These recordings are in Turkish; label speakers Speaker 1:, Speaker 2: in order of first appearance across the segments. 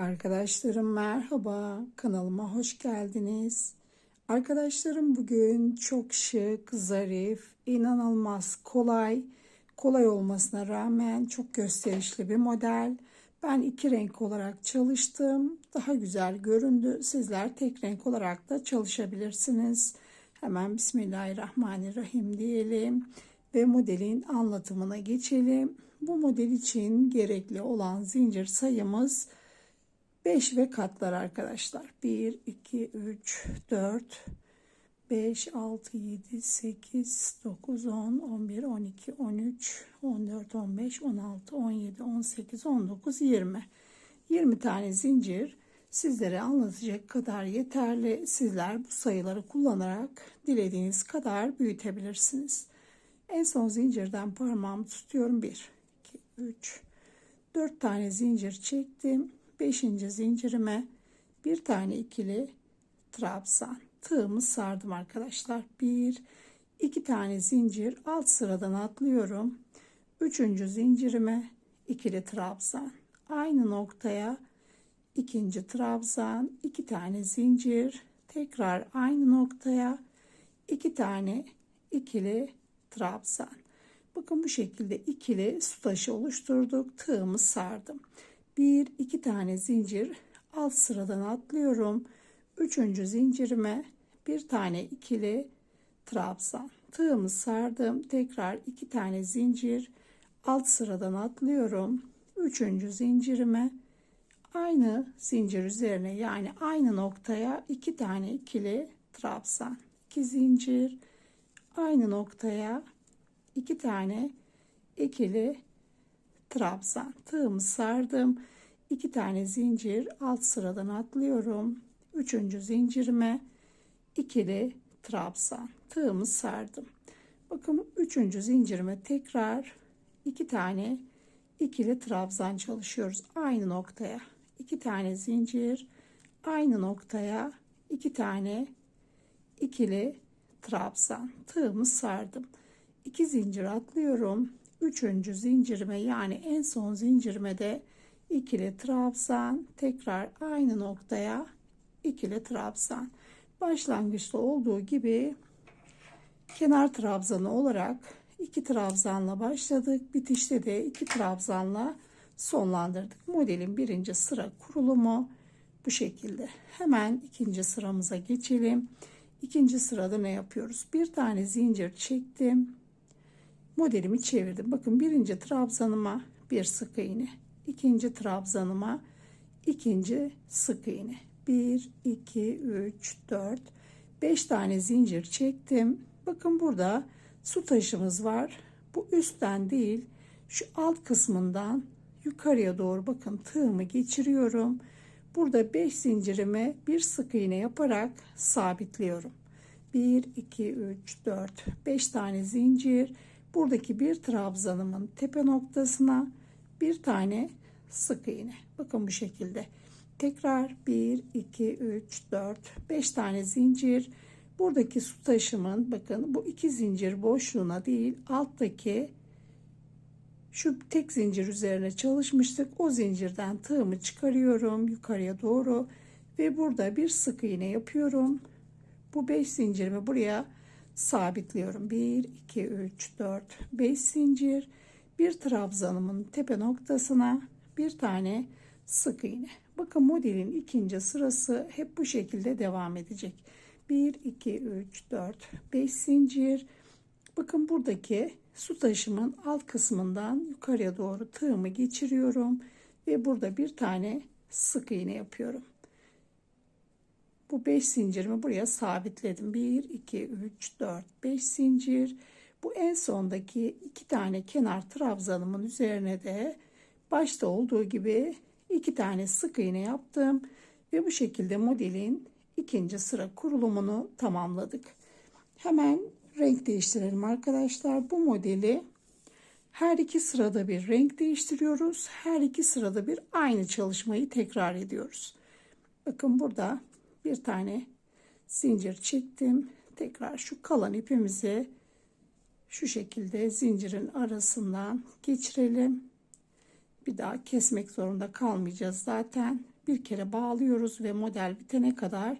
Speaker 1: Arkadaşlarım merhaba, kanalıma hoş geldiniz. Arkadaşlarım bugün çok şık, zarif, inanılmaz kolay, kolay olmasına rağmen çok gösterişli bir model. Ben iki renk olarak çalıştım. Daha güzel göründü. Sizler tek renk olarak da çalışabilirsiniz. Hemen Bismillahirrahmanirrahim diyelim ve modelin anlatımına geçelim. Bu model için gerekli olan zincir sayımız 5 ve katlar arkadaşlar. 1, 2, 3, 4, 5, 6, 7, 8, 9, 10, 11, 12, 13, 14, 15, 16, 17, 18, 19, 20. 20 tane zincir sizlere anlatacak kadar yeterli. Sizler bu sayıları kullanarak dilediğiniz kadar büyütebilirsiniz. En son zincirden parmağımı tutuyorum. 1, 2, 3, 4 tane zincir çektim. 5. zincirime bir tane ikili trabzan tığımı sardım arkadaşlar. 1 2 tane zincir alt sıradan atlıyorum. 3. zincirime ikili trabzan. Aynı noktaya ikinci trabzan, 2 tane zincir, tekrar aynı noktaya 2 tane ikili trabzan. Bakın bu şekilde ikili su taşı oluşturduk. Tığımı sardım. Bir iki tane zincir alt sıradan atlıyorum. Üçüncü zincirime bir tane ikili trabzan. Tığımı sardım. Tekrar iki tane zincir alt sıradan atlıyorum. Üçüncü zincirime aynı zincir üzerine yani aynı noktaya iki tane ikili trabzan. İki zincir aynı noktaya iki tane ikili trabzan tığımı sardım. iki tane zincir alt sıradan atlıyorum. üçüncü zincirime ikili trabzan tığımı sardım. Bakın üçüncü zincirime tekrar iki tane ikili trabzan çalışıyoruz. Aynı noktaya iki tane zincir aynı noktaya iki tane ikili trabzan tığımı sardım. iki zincir atlıyorum üçüncü zincirime yani en son zincirime de ikili trabzan tekrar aynı noktaya ikili trabzan başlangıçta olduğu gibi kenar trabzanı olarak iki trabzanla başladık bitişte de iki trabzanla sonlandırdık modelin birinci sıra kurulumu bu şekilde hemen ikinci sıramıza geçelim ikinci sırada ne yapıyoruz bir tane zincir çektim modelimi çevirdim. Bakın birinci trabzanıma bir sık iğne, ikinci trabzanıma ikinci sık iğne. 1, 2, 3, 4, 5 tane zincir çektim. Bakın burada su taşımız var. Bu üstten değil şu alt kısmından yukarıya doğru bakın tığımı geçiriyorum. Burada 5 zincirimi bir sık iğne yaparak sabitliyorum. 1, 2, 3, 4, 5 tane zincir buradaki bir trabzanımın tepe noktasına bir tane sık iğne. Bakın bu şekilde. Tekrar 1, 2, 3, 4, 5 tane zincir. Buradaki su taşımın bakın bu iki zincir boşluğuna değil alttaki şu tek zincir üzerine çalışmıştık. O zincirden tığımı çıkarıyorum yukarıya doğru ve burada bir sık iğne yapıyorum. Bu 5 zincirimi buraya sabitliyorum. 1, 2, 3, 4, 5 zincir. Bir trabzanımın tepe noktasına bir tane sık iğne. Bakın modelin ikinci sırası hep bu şekilde devam edecek. 1, 2, 3, 4, 5 zincir. Bakın buradaki su taşımın alt kısmından yukarıya doğru tığımı geçiriyorum. Ve burada bir tane sık iğne yapıyorum. Bu 5 zincirimi buraya sabitledim. 1, 2, 3, 4, 5 zincir. Bu en sondaki iki tane kenar trabzanımın üzerine de başta olduğu gibi iki tane sık iğne yaptım. Ve bu şekilde modelin ikinci sıra kurulumunu tamamladık. Hemen renk değiştirelim arkadaşlar. Bu modeli her iki sırada bir renk değiştiriyoruz. Her iki sırada bir aynı çalışmayı tekrar ediyoruz. Bakın burada bir tane zincir çektim. Tekrar şu kalan ipimizi şu şekilde zincirin arasından geçirelim. Bir daha kesmek zorunda kalmayacağız zaten. Bir kere bağlıyoruz ve model bitene kadar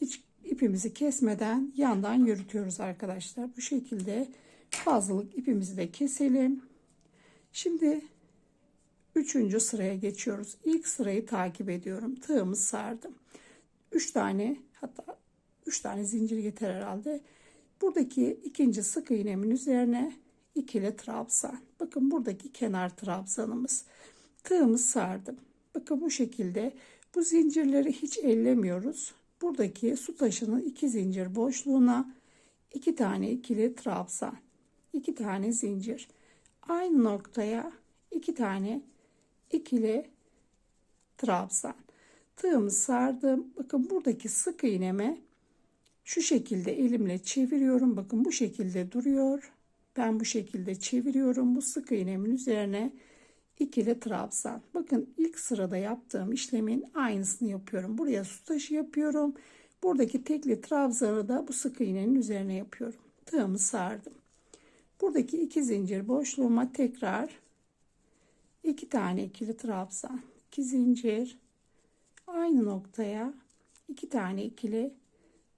Speaker 1: hiç ipimizi kesmeden yandan yürütüyoruz arkadaşlar. Bu şekilde fazlalık ipimizi de keselim. Şimdi üçüncü sıraya geçiyoruz. İlk sırayı takip ediyorum. Tığımı sardım. 3 tane hatta 3 tane zincir yeter herhalde. Buradaki ikinci sık iğnemin üzerine ikili trabzan. Bakın buradaki kenar trabzanımız. Tığımı sardım. Bakın bu şekilde bu zincirleri hiç ellemiyoruz. Buradaki su taşının iki zincir boşluğuna iki tane ikili trabzan. iki tane zincir. Aynı noktaya iki tane ikili trabzan tığımı sardım. Bakın buradaki sık iğneme şu şekilde elimle çeviriyorum. Bakın bu şekilde duruyor. Ben bu şekilde çeviriyorum. Bu sık iğnemin üzerine ikili trabzan. Bakın ilk sırada yaptığım işlemin aynısını yapıyorum. Buraya su taşı yapıyorum. Buradaki tekli trabzanı da bu sık iğnenin üzerine yapıyorum. Tığımı sardım. Buradaki iki zincir boşluğuma tekrar iki tane ikili trabzan. İki zincir aynı noktaya iki tane ikili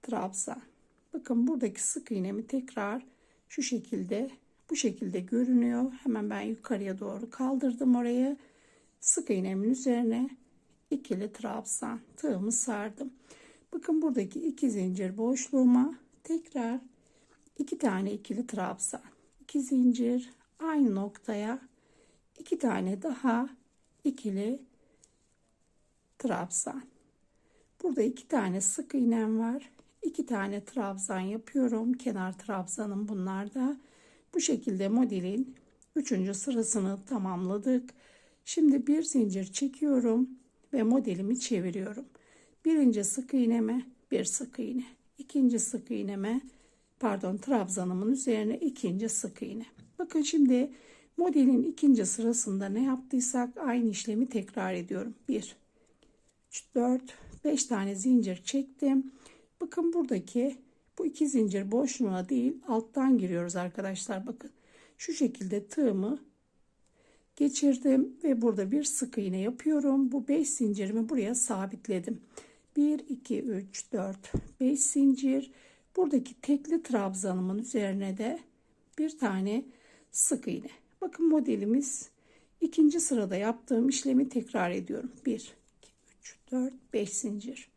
Speaker 1: trabzan. Bakın buradaki sık iğnemi tekrar şu şekilde bu şekilde görünüyor. Hemen ben yukarıya doğru kaldırdım orayı. Sık iğnemin üzerine ikili trabzan tığımı sardım. Bakın buradaki iki zincir boşluğuma tekrar iki tane ikili trabzan. İki zincir aynı noktaya iki tane daha ikili trabzan. Burada iki tane sık iğnem var. İki tane trabzan yapıyorum. Kenar trabzanım bunlar da. Bu şekilde modelin üçüncü sırasını tamamladık. Şimdi bir zincir çekiyorum ve modelimi çeviriyorum. Birinci sık iğneme bir sık iğne. İkinci sık iğneme pardon trabzanımın üzerine ikinci sık iğne. Bakın şimdi modelin ikinci sırasında ne yaptıysak aynı işlemi tekrar ediyorum. Bir 3, 4, 5 tane zincir çektim. Bakın buradaki bu iki zincir boşluğuna değil alttan giriyoruz arkadaşlar. Bakın şu şekilde tığımı geçirdim ve burada bir sık iğne yapıyorum. Bu 5 zincirimi buraya sabitledim. 1, 2, 3, 4, 5 zincir. Buradaki tekli trabzanımın üzerine de bir tane sık iğne. Bakın modelimiz ikinci sırada yaptığım işlemi tekrar ediyorum. 1, 3, 4, 5 zincir.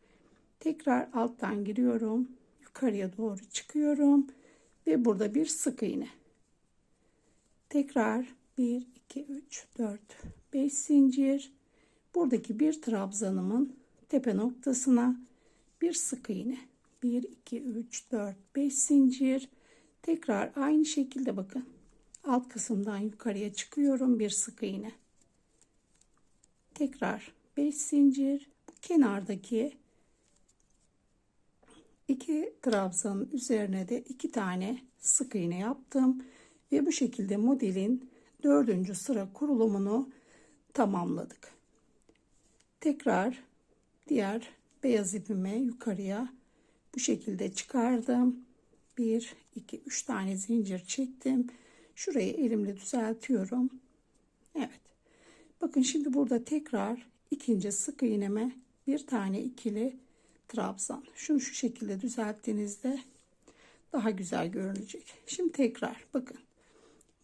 Speaker 1: Tekrar alttan giriyorum. Yukarıya doğru çıkıyorum. Ve burada bir sık iğne. Tekrar 1, 2, 3, 4, 5 zincir. Buradaki bir trabzanımın tepe noktasına bir sık iğne. 1, 2, 3, 4, 5 zincir. Tekrar aynı şekilde bakın. Alt kısımdan yukarıya çıkıyorum. Bir sık iğne. Tekrar 5 zincir kenardaki iki trabzanın üzerine de iki tane sık iğne yaptım ve bu şekilde modelin dördüncü sıra kurulumunu tamamladık tekrar diğer beyaz ipime yukarıya bu şekilde çıkardım 1 2 3 tane zincir çektim şurayı elimle düzeltiyorum Evet bakın şimdi burada tekrar ikinci sık iğneme bir tane ikili trabzan. Şunu şu şekilde düzelttiğinizde daha güzel görünecek. Şimdi tekrar bakın.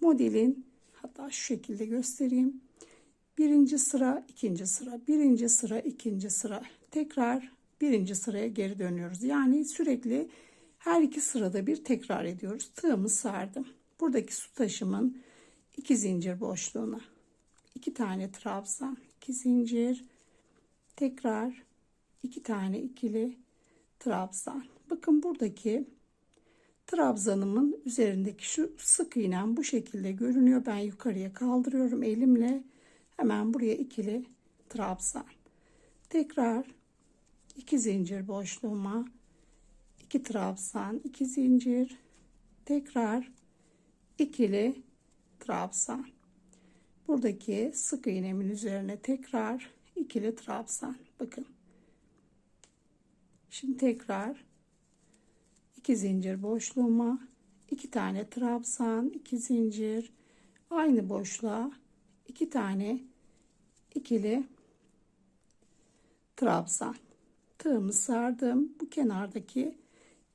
Speaker 1: Modelin hatta şu şekilde göstereyim. Birinci sıra, ikinci sıra, birinci sıra, ikinci sıra. Tekrar birinci sıraya geri dönüyoruz. Yani sürekli her iki sırada bir tekrar ediyoruz. Tığımı sardım. Buradaki su taşımın iki zincir boşluğuna iki tane trabzan 2 zincir tekrar 2 tane ikili trabzan bakın buradaki trabzanımın üzerindeki şu sık iğnem bu şekilde görünüyor ben yukarıya kaldırıyorum elimle hemen buraya ikili trabzan tekrar 2 zincir boşluğuma 2 trabzan 2 zincir tekrar ikili trabzan Buradaki sık iğnemin üzerine tekrar ikili trabzan. Bakın. Şimdi tekrar iki zincir boşluğuma iki tane trabzan, iki zincir aynı boşluğa iki tane ikili trabzan. Tığımı sardım. Bu kenardaki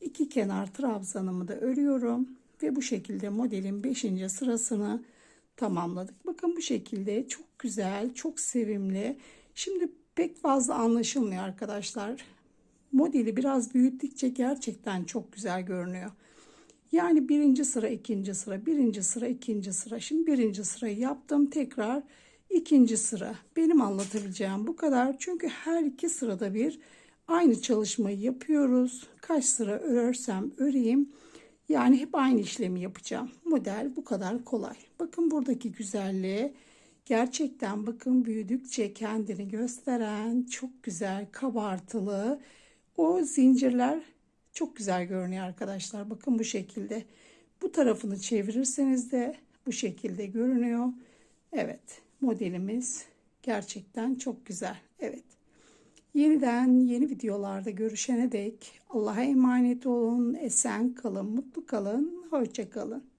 Speaker 1: iki kenar trabzanımı da örüyorum ve bu şekilde modelin 5. sırasını tamamladık. Bakın bu şekilde çok güzel, çok sevimli. Şimdi pek fazla anlaşılmıyor arkadaşlar. Modeli biraz büyüttükçe gerçekten çok güzel görünüyor. Yani birinci sıra, ikinci sıra, birinci sıra, ikinci sıra. Şimdi birinci sırayı yaptım. Tekrar ikinci sıra. Benim anlatabileceğim bu kadar. Çünkü her iki sırada bir aynı çalışmayı yapıyoruz. Kaç sıra örersem öreyim. Yani hep aynı işlemi yapacağım. Model bu kadar kolay. Bakın buradaki güzelliği Gerçekten bakın büyüdükçe kendini gösteren çok güzel kabartılı o zincirler çok güzel görünüyor arkadaşlar. Bakın bu şekilde. Bu tarafını çevirirseniz de bu şekilde görünüyor. Evet modelimiz gerçekten çok güzel. Evet. Yeniden yeni videolarda görüşene dek Allah'a emanet olun, esen kalın, mutlu kalın, hoşça kalın.